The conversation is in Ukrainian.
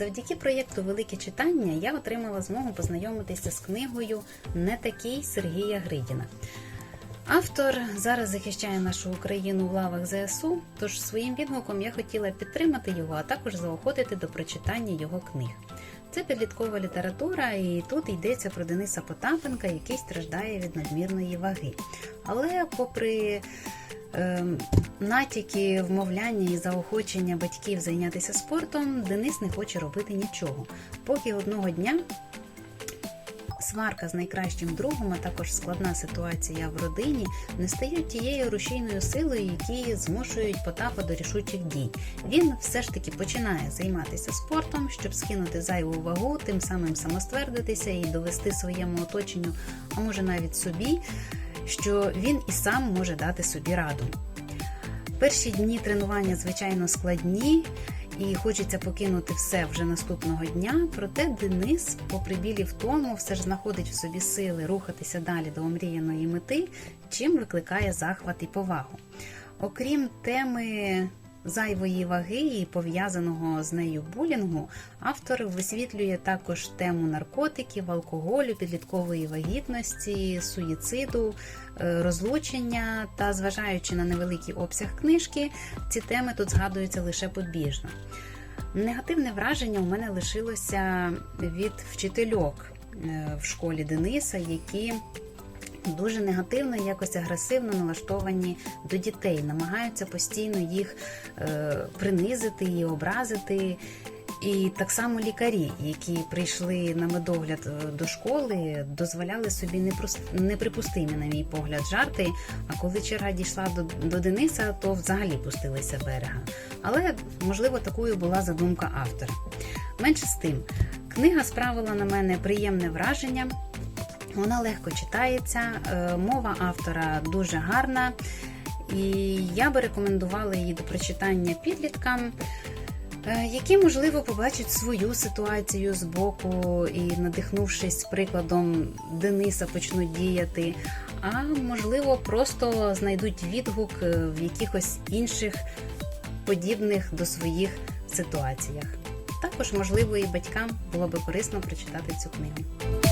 Завдяки проєкту Велике читання я отримала змогу познайомитися з книгою Не такий Сергія Гридіна. Автор зараз захищає нашу Україну в лавах ЗСУ, тож своїм відгуком я хотіла підтримати його, а також заохотити до прочитання його книг. Це підліткова література, і тут йдеться про Дениса Потапенка, який страждає від надмірної ваги. Але, попри натяки, вмовляння і заохочення батьків зайнятися спортом, Денис не хоче робити нічого. Поки одного дня сварка з найкращим другом, а також складна ситуація в родині не стають тією рушійною силою, які змушують Потапа до рішучих дій. Він все ж таки починає займатися спортом, щоб скинути зайву вагу, тим самим самоствердитися і довести своєму оточенню, а може навіть собі, що він і сам може дати собі раду. Перші дні тренування, звичайно, складні, і хочеться покинути все вже наступного дня. Проте Денис, попри білі втому, все ж знаходить в собі сили рухатися далі до омріяної мети, чим викликає захват і повагу. Окрім теми зайвої ваги і пов'язаного з нею булінгу, автор висвітлює також тему наркотиків, алкоголю, підліткової вагітності, суїциду, е, розлучення та, зважаючи на невеликий обсяг книжки, ці теми тут згадуються лише побіжно. Негативне враження у мене лишилося від вчительок е, в школі Дениса, які дуже негативно і якось агресивно налаштовані до дітей, намагаються постійно їх е, принизити і образити. І так само лікарі, які прийшли на медогляд е, до школи, дозволяли собі неприпустимі, на мій погляд, жарти. А коли черга дійшла до, до Дениса, то взагалі пустилися берега. Але можливо такою була задумка автора. Менше з тим, книга справила на мене приємне враження. Вона легко читається, е, мова автора дуже гарна, і я би рекомендувала її до прочитання підліткам, е, які, можливо, побачать свою ситуацію з боку і, надихнувшись прикладом Дениса, почнуть діяти, а можливо, просто знайдуть відгук е, в якихось інших подібних до своїх ситуаціях. Також, можливо, і батькам було би корисно прочитати цю книгу.